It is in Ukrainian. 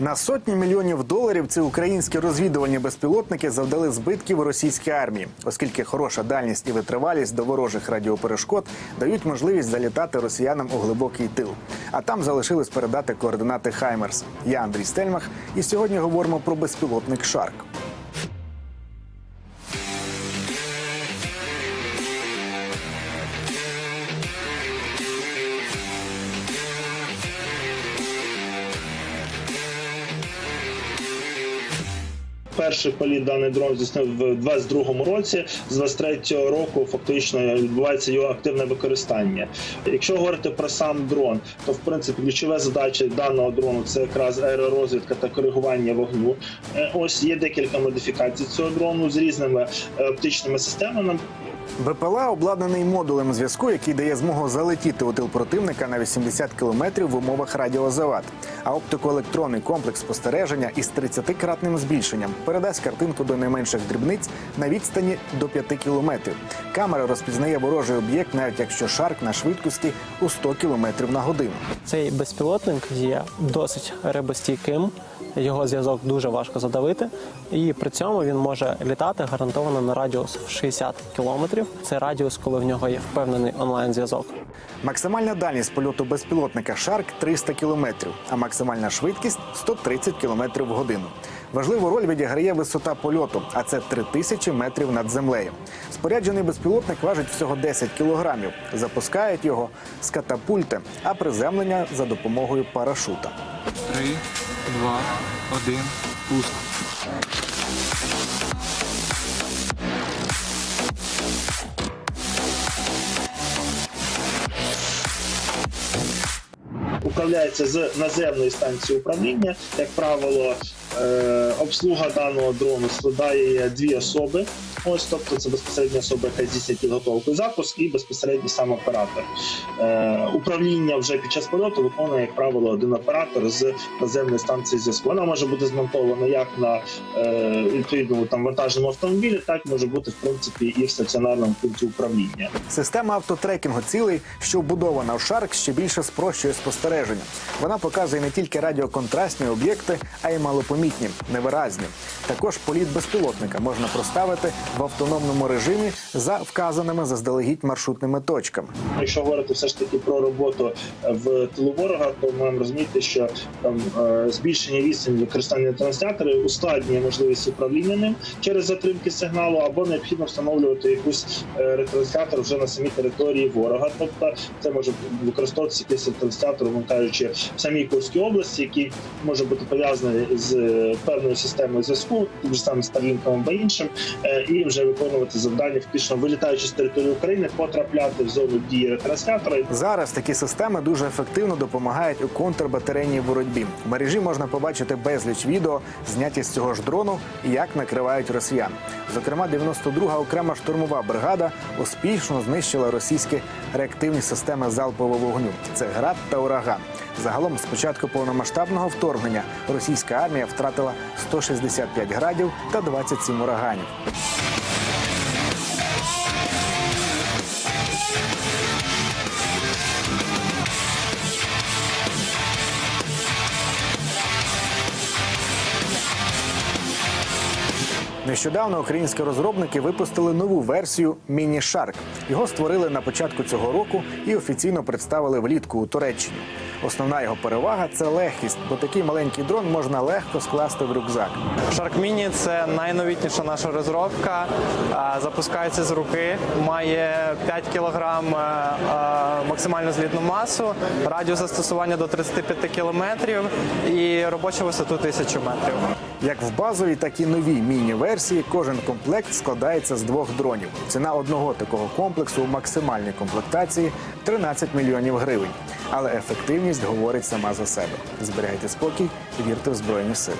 На сотні мільйонів доларів ці українські розвідувальні безпілотники завдали збитків російській армії, оскільки хороша дальність і витривалість до ворожих радіоперешкод дають можливість залітати росіянам у глибокий тил. А там залишилось передати координати Хаймерс. Я Андрій Стельмах, і сьогодні говоримо про безпілотник Шарк. Перший політ даний дрон здійснив в 22-му році. З 23-го року фактично відбувається його активне використання. Якщо говорити про сам дрон, то в принципі ключова задача даного дрону це якраз аеророзвідка та коригування вогню. Е, Ось є декілька модифікацій цього дрону з різними е, оптичними системами. БПЛА обладнаний модулем зв'язку, який дає змогу залетіти у тил противника на 80 кілометрів в умовах радіозавад. А оптико-електронний комплекс спостереження із 30-кратним збільшенням передасть картинку до найменших дрібниць на відстані до 5 кілометрів. Камера розпізнає ворожий об'єкт, навіть якщо шарк на швидкості у 100 кілометрів на годину. Цей безпілотник є досить рибостійким. Його зв'язок дуже важко задавити, і при цьому він може літати гарантовано на радіус 60 кілометрів. Це радіус, коли в нього є впевнений онлайн-зв'язок. Максимальна дальність польоту безпілотника Шарк 300 кілометрів, а максимальна швидкість 130 кілометрів в годину. Важливу роль відіграє висота польоту, а це 3000 метрів над землею. Споряджений безпілотник важить всього 10 кілограмів. Запускають його з катапульти, а приземлення за допомогою парашута. Три, два, один, пуск. управляється з наземної станції управління. Як правило, обслуга даного дрону складає дві особи. Ось, тобто, це безпосередньо особа, яка здійснює підготовку і запуск, і безпосередньо сам оператор. Е, управління вже під час польоту виконує, як правило, один оператор з наземної станції зв'язку. Вона може бути змонтована як на е, відповідному там вантажному автомобілі, так може бути в принципі і в стаціонарному пункті управління. Система автотрекінгу цілей, що вбудована в Шарк, ще більше спрощує спостереження. Вона показує не тільки радіоконтрастні об'єкти, а й малопомітні, невиразні. Також політ безпілотника можна проставити в автономному режимі за вказаними заздалегідь маршрутними точками. Якщо говорити все ж таки про роботу в тилу ворога, то маємо розуміти, що там е, збільшення відстані використання трансляторів ускладнює можливість управління ним через затримки сигналу, або необхідно встановлювати якусь е, ретранслятор вже на самій території ворога. Тобто це може використовуватися якийсь ретранслятор, вантажуючи в самій Курській області, який може бути пов'язаний з е, певною системою зв'язку, тим же самим Starlink або іншим, е, і вже виконувати завдання, фактично вилітаючи з території України, потрапляти в зону дії ретранслятора. Зараз такі системи дуже ефективно допомагають у контрбатарейній боротьбі. В мережі можна побачити безліч відео, зняті з цього ж дрону, як накривають росіян. Зокрема, 92-га окрема штурмова бригада успішно знищила російські реактивні системи залпового вогню. Це град та ураган. Загалом, з початку повномасштабного вторгнення, російська армія втратила 165 градів та 27 ураганів. Нещодавно українські розробники випустили нову версію Міні Shark. Його створили на початку цього року і офіційно представили влітку у Туреччині. Основна його перевага це легкість, бо такий маленький дрон можна легко скласти в рюкзак. Shark Mini – це найновітніша наша розробка. Запускається з руки, має 5 кг максимальну злітну масу, радіус застосування до 35 км і робочу висоту 1000 метрів. Як в базовій, так і новій міні-версії, кожен комплект складається з двох дронів. Ціна одного такого комплексу у максимальній комплектації 13 мільйонів гривень. Але ефективність говорить сама за себе. Зберігайте спокій вірте в збройні сили.